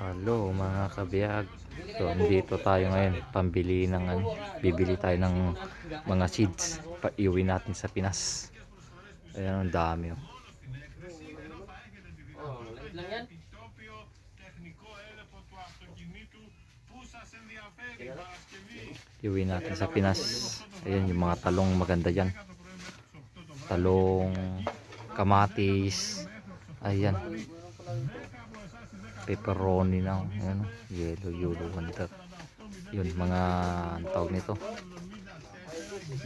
Hello mga kabiyag So andito tayo ngayon. Pambili ng ano Bibili tayo ng mga seeds. Pa Iuwi natin sa Pinas. Ayan ang dami oh. Iuwi natin sa Pinas. Ayan yung mga talong maganda dyan. Talong Kamatis. Ayan. Pepperoni na. Ayan, yellow, yellow hunter. Yun, mga ang tawag nito.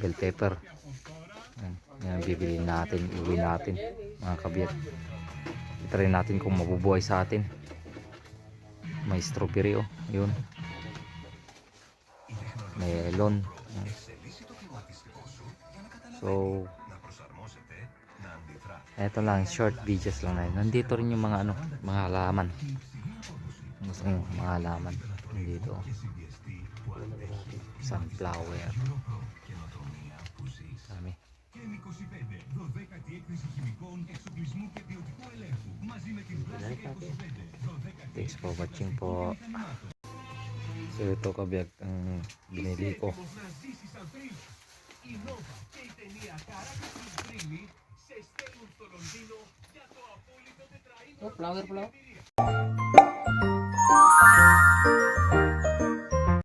Bell pepper. Ayan, yan ang bibili natin, iuwi natin. Mga kabiyat. Try natin kung mabubuhay sa atin. May strawberry oh. Yun. Melon. Ayan. So, eto lang, short videos lang na yun. Nandito rin yung mga ano, mga halaman. Gusto nyo, mga halaman. Nandito. Sunflower. Dami. Thanks for watching po. So ito kabiyag ang binili ko. Oh, flower flower